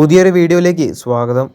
പുതിയൊരു വീഡിയോയിലേക്ക് സ്വാഗതം.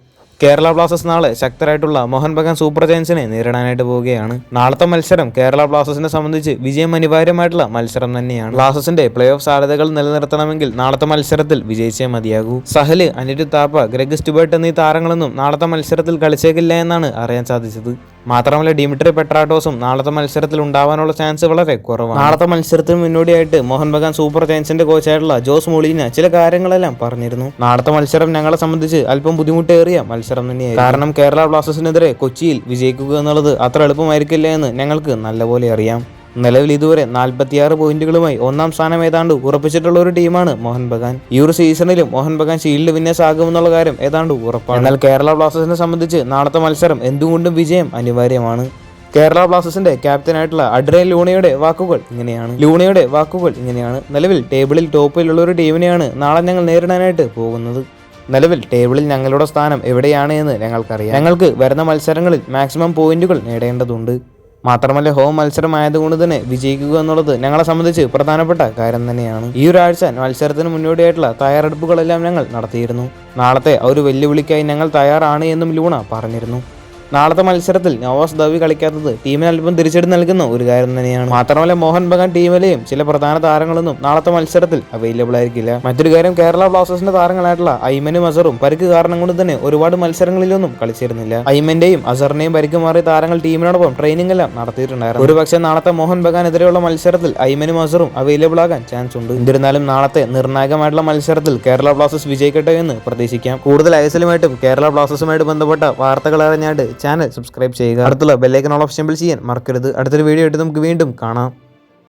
കേരള ബ്ലാസ്റ്റേഴ്സ് നാളെ ശക്തരായിട്ടുള്ള മോഹൻ ബഗാൻ സൂപ്പർ ജയൻസിനെ നേരിടാനായിട്ട് പോവുകയാണ്. നാളത്തെ മത്സരം കേരള ബ്ലാസ്റ്റേഴ്സിനെ സംബന്ധിച്ച് വിജയം അനിവാര്യമായിട്ടുള്ള മത്സരം തന്നെയാണ്. ബ്ലാസ്റ്റേഴ്സിന്റെ പ്ലേ ഓഫ് സാധ്യതകൾ നിലനിർത്തണമെങ്കിൽ നാളത്തെ മത്സരത്തിൽ വിജയിച്ചേ മതിയാകൂ. സഹൽ അനിരുദ്ധ് താപ്പ ഗ്രഗ് സ്റ്റുബേർട്ട് എന്നീ താരങ്ങളൊന്നും നാളത്തെ മത്സരത്തിൽ കളിച്ചേക്കില്ല എന്നാണ് അറിയാൻ സാധിച്ചത്. മാത്രമല്ല ഡിമിട്രി പെട്രാട്ടോസും നാളത്തെ മത്സരത്തിൽ ഉണ്ടാവാനുള്ള ചാൻസ് വളരെ കുറവാണ്. നാളത്തെ മത്സരത്തിന് മുന്നോടിയായിട്ട് മോഹൻ ബഗാൻ സൂപ്പർ ജയൻസിന്റെ കോച്ചായിട്ടുള്ള ജോസ് മൊളീന ചില കാര്യങ്ങളെല്ലാം പറഞ്ഞിരുന്നു. നാളത്തെ മത്സരം ഞങ്ങളെ സംബന്ധിച്ച് അല്പം ബുദ്ധിമുട്ടേറിയ മത്സരം തന്നെയായിരുന്നു. കാരണം കേരള ബ്ലാസ്റ്റേഴ്സിനെതിരെ കൊച്ചിയിൽ വിജയിക്കുക എന്നുള്ളത് അത്ര എളുപ്പമായിരിക്കില്ല എന്ന് ഞങ്ങൾക്ക് നല്ലപോലെ അറിയാം. നിലവിൽ ഇതുവരെ നാൽപ്പത്തിയാറ് പോയിന്റുകളുമായി ഒന്നാം സ്ഥാനം ഏതാണ്ട് ഉറപ്പിച്ചിട്ടുള്ള ഒരു ടീമാണ് മോഹൻ ബഗാൻ. ഈ ഒരു സീസണിലും മോഹൻ ബഗാൻ ഷീൽഡ് വിന്നേഴ്സ് ആകുമെന്നുള്ള കാര്യം ഏതാണ്ട് ഉറപ്പാണ്. എന്നാൽ കേരള ബ്ലാസ്റ്റേഴ്സിനെ സംബന്ധിച്ച് നാളത്തെ മത്സരം എന്തുകൊണ്ടും വിജയം അനിവാര്യമാണ്. കേരള ബ്ലാസ്റ്റേഴ്സിന്റെ ക്യാപ്റ്റനായിട്ടുള്ള അഡ്രൈൻ ലൂണയുടെ വാക്കുകൾ ഇങ്ങനെയാണ്. ലൂണയുടെ വാക്കുകൾ ഇങ്ങനെയാണ്. നിലവിൽ ടേബിളിൽ ടോപ്പിലുള്ള ഒരു ടീമിനെയാണ് നാളെ ഞങ്ങൾ നേരിടാനായിട്ട് പോകുന്നത്. നിലവിൽ ടേബിളിൽ ഞങ്ങളുടെ സ്ഥാനം എവിടെയാണ് എന്ന് ഞങ്ങൾക്കറിയാം. ഞങ്ങൾക്ക് വരുന്ന മത്സരങ്ങളിൽ മാക്സിമം പോയിന്റുകൾ നേടേണ്ടതുണ്ട്. മാത്രമല്ല ഹോം മത്സരമായതുകൊണ്ട് തന്നെ വിജയിക്കുക എന്നുള്ളത് ഞങ്ങളെ സംബന്ധിച്ച് പ്രധാനപ്പെട്ട കാര്യം തന്നെയാണ്. ഈ ഒരാഴ്ച മത്സരത്തിന് മുന്നോടിയായിട്ടുള്ള തയ്യാറെടുപ്പുകളെല്ലാം ഞങ്ങൾ നടത്തിയിരുന്നു. നാളത്തെ ഒരു വെല്ലുവിളിക്കായി ഞങ്ങൾ തയ്യാറാണ് എന്നും ലൂണ പറഞ്ഞിരുന്നു. നാളത്തെ മത്സരത്തിൽ നവാസ് ദവി കളിക്കാത്തത് ടീമിന് അല്പം തിരിച്ചടി നൽകുന്ന ഒരു കാര്യം തന്നെയാണ്. മാത്രമല്ല മോഹൻ ബഗാൻ ടീമിലെയും ചില പ്രധാന താരങ്ങളൊന്നും നാളത്തെ മത്സരത്തിൽ അവൈലബിൾ ആയിരിക്കില്ല. മറ്റൊരു കാര്യം കേരള ബ്ലാസ്റ്റേഴ്സിന്റെ താരങ്ങളായിട്ടുള്ള ഐമനും അസറും പരിക്ക് കാരണം കൊണ്ട് തന്നെ ഒരുപാട് മത്സരങ്ങളിലൊന്നും കളിച്ചിരുന്നില്ല. ഐമന്റെയും അസറിനെയും പരിക്ക് മാറിയ താരങ്ങൾ ടീമിനോടൊപ്പം ട്രെയിനിംഗ് എല്ലാം നടത്തിയിട്ടുണ്ടായിരുന്നു. ഒരുപക്ഷെ നാളത്തെ മോഹൻ ബഗാൻ എതിരെയുള്ള മത്സരത്തിൽ ഐമനും അസറും അവൈലബിൾ ആകാൻ ചാൻസ് ഉണ്ട്. എന്നിരുന്നാലും നാളത്തെ നിർണായകമായിട്ടുള്ള മത്സരത്തിൽ കേരള ബ്ലാസ്റ്റേഴ്സ് വിജയിക്കട്ടെ എന്ന് പ്രതീക്ഷിക്കാം. കൂടുതൽ ഐസലുമായിട്ടും കേരള ബ്ലാസ്റ്റേഴ്സുമായിട്ട് ബന്ധപ്പെട്ട വാർത്തകൾ അറിഞ്ഞായിട്ട് ചാനൽ സബ്സ്ക്രൈബ് ചെയ്യുക. അടുത്തുള്ള ബെല്ലൈക്കൺ ഓൾ ഓപ്ഷൻ ചെയ്യാൻ മറക്കരുത്. അടുത്തൊരു വീഡിയോ ആയിട്ട് നമുക്ക് വീണ്ടും കാണാം.